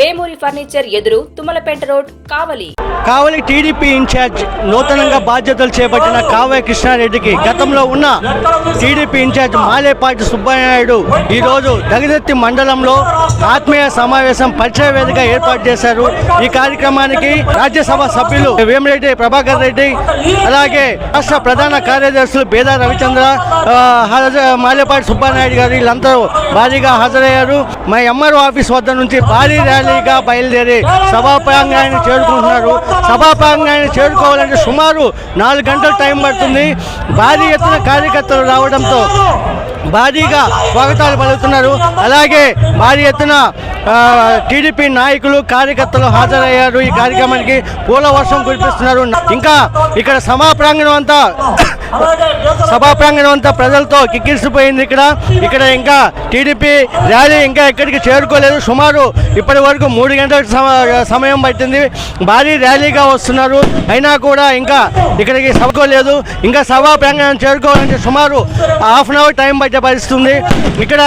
Vemuri furniture ఎదురు Tummalapeta road Kavali. Kavali TDP incharge నూతనంగా బాధ్యతలు చేపట్టిన కావ్య కృష్ణారెడ్డికి గతంలో ఉన్న టీడీపీ ఇన్ఛార్జ్ మాలేపాటి సుబ్బయ్యనాయుడు ఈరోజు దగదత్తి మండలంలో ఆత్మీయ సమావేశం పరిచయ వేదిక ఏర్పాటు చేశారు. ఈ కార్యక్రమానికి రాజ్యసభ సభ్యులు వేమిరెడ్డి ప్రభాకర్ రెడ్డి అలాగే రాష్ట్ర ప్రధాన కార్యదర్శులు బేదా రవిచంద్ర ఆ, మాలేపాటి సుబ్బనాయుడు గారు వీళ్ళందరూ భారీగా హాజరయ్యారు. మా ఎంఆర్ఓ ఆఫీస్ వద్ద నుంచి భారీ ర్యాలీగా బయలుదేరి సభా ప్రాంగణాన్ని చేరుకుంటున్నారు. సభా ప్రాంగణాన్ని చేరుకోవాలంటే సుమారు నాలుగు గంటల టైం పడుతుంది. భారీ ఎత్తున కార్యకర్తలు రావడంతో భారీగా స్వాగతాలు పలుకుతున్నారు. అలాగే భారీ ఎత్తున టీడీపీ నాయకులు కార్యకర్తలు హాజరయ్యారు. ఈ కార్యక్రమానికి పూల వర్షం కురిపిస్తున్నారు. ఇంకా ఇక్కడ సభా ప్రాంగణం అంతా సభా ప్రాంగణం అంతా ప్రజలతో కిక్కిరిసిపోయింది ఇక్కడ. ఇక్కడ ఇంకా టీడీపీ ర్యాలీ ఇంకా ఎక్కడికి చేరుకోలేదు. సుమారు ఇప్పటి వరకు మూడు గంటల సమయం పట్టింది. భారీ ర్యాలీగా వస్తున్నారు. అయినా కూడా ఇంకా ఇక్కడికి సభకోలేదు ఇంకా సభా ప్రాంగణం చేరుకోవాలంటే సుమారు హాఫ్ అన్ అవర్ టైం పట్టే పరిస్థితుంది. ఇక్కడ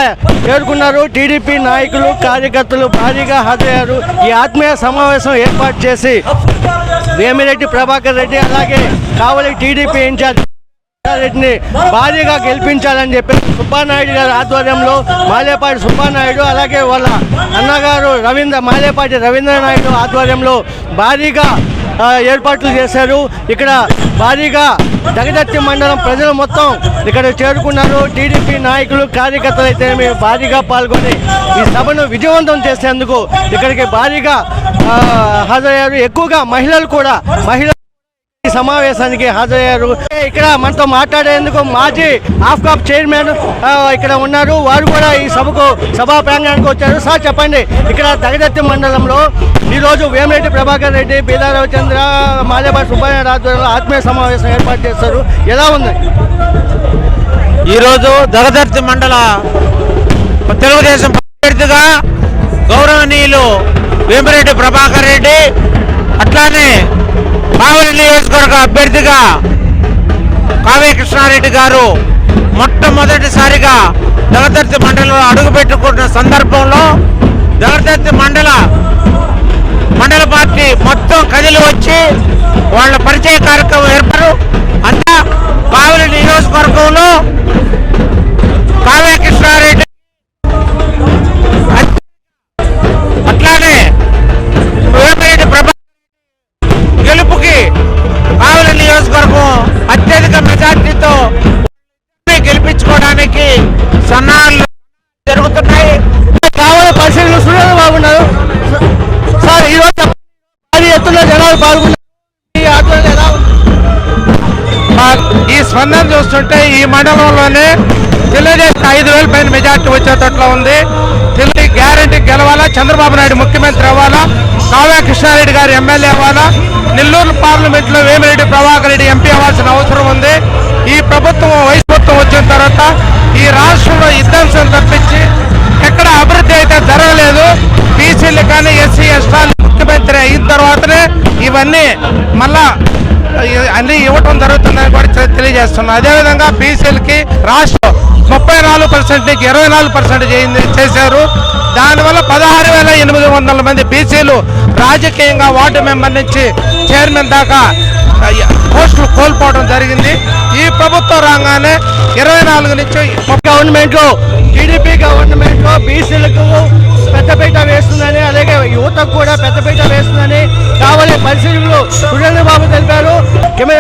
చేరుకున్నారు టీడీపీ నాయకులు కార్యకర్తలు భారీగా హాజరయ్యారు. ఈ ఆత్మీయ సమావేశం ఏర్పాటు చేసి వేమిరెడ్డి ప్రభాకర్ రెడ్డి అలాగే కావలి టీడీపీ ఇన్ఛార్జ్ రెడ్డిని భారీగా గెలిపించాలని చెప్పి సుబ్బానాయుడు గారి ఆధ్వర్యంలో మాలేపాటి సుబ్బానాయుడు అలాగే వాళ్ళ అన్నగారు రవీంద్ర మాలేపాటి రవీంద్ర నాయుడు ఆధ్వర్యంలో భారీగా ఏర్పాట్లు చేశారు. ఇక్కడ భారీగా జగదత్తి మండలం ప్రజలు మొత్తం ఇక్కడ చేరుకున్నారు. టీడీపీ నాయకులు కార్యకర్తలు అయితే మేము భారీగా పాల్గొని ఈ సభను విజయవంతం చేసేందుకు ఇక్కడికి భారీగా హాజరయ్యారు. ఎక్కువగా మహిళలు కూడా మహిళ ఈ సమావేశానికి హాజరయ్యారు. ఇక్కడ మనతో మాట్లాడేందుకు మాజీ ఆఫ్కాప్ చైర్మన్ ఇక్కడ ఉన్నారు. వారు కూడా ఈ సభకు సభా ప్రాంగణానికి వచ్చారు. సార్ చెప్పండి. ఇక్కడ తగదత్తి మండలంలో ఈరోజు వేమిరెడ్డి ప్రభాకర్ రెడ్డి బీదా రవిచంద్ర మాలేబా సుబ్బయ్య ఆధ్వర్యంలో ఆత్మీయ సమావేశం ఏర్పాటు చేస్తారు ఎలా ఉంది? ఈరోజు దగదర్తి మండల తెలుగుదేశం అభ్యర్థిగా గౌరవనీయులు వేమిరెడ్డి ప్రభాకర్ రెడ్డి అట్లానే కావలి నియోజకవర్గ అభ్యర్థిగా కావ్య కృష్ణారెడ్డి గారు మొట్టమొదటిసారిగా దళదర్తి మండలంలో అడుగుపెట్టుకున్న సందర్భంలో దళదర్తి మండల మండల పార్టీ మొత్తం కదిలి వచ్చి వాళ్ళ పరిచయ కార్యక్రమం ఏర్పాటు. అంతా కావలి నియోజకవర్గంలో కావ్య జనాలు పాల్గొన్నారు ఈ స్పందన చూస్తుంటే ఈ మండలంలోనే తెలుగుదేశం ఐదు వేల పైన మెజార్టీ వచ్చేటట్లు ఉంది. తెలుగు గ్యారంటీ గెలవాలా? చంద్రబాబు నాయుడు ముఖ్యమంత్రి అవ్వాలా? కావ్య కృష్ణారెడ్డి గారు ఎమ్మెల్యే అవ్వాలా? నెల్లూరు పార్లమెంట్లో వేమిరెడ్డి ప్రభాకర్ రెడ్డి ఎంపీ అవ్వాల్సిన అవసరం ఉంది. ఈ ప్రభుత్వం వైస్ ప్రభుత్వం వచ్చిన తర్వాత ఈ రాష్ట్రంలో విధ్వంసం తప్పించి ఎక్కడ అభివృద్ధి అయితే జరగలేదు. బీసీలు కానీ ఎస్సీ ఎస్టాలు ఇవన్నీ మళ్ళా అన్ని ఇవ్వటం జరుగుతుందని కూడా తెలియజేస్తున్నాం. అదేవిధంగా బీసీలకి రాష్ట్రం ముప్పై నాలుగు పర్సెంట్ నుంచి ఇరవై నాలుగు పర్సెంట్ చేశారు. దానివల్ల పదహారు వేల ఎనిమిది వందల మంది బీసీలు రాజకీయంగా వార్డు మెంబర్ నుంచి చైర్మన్ దాకా పోస్టులు కోల్పోవడం జరిగింది. ఈ ప్రభుత్వం రాగానే ఇరవై నాలుగు నుంచి ముప్పై గవర్నమెంట్లో టీడీపీ గవర్నమెంట్లో బీసీలకు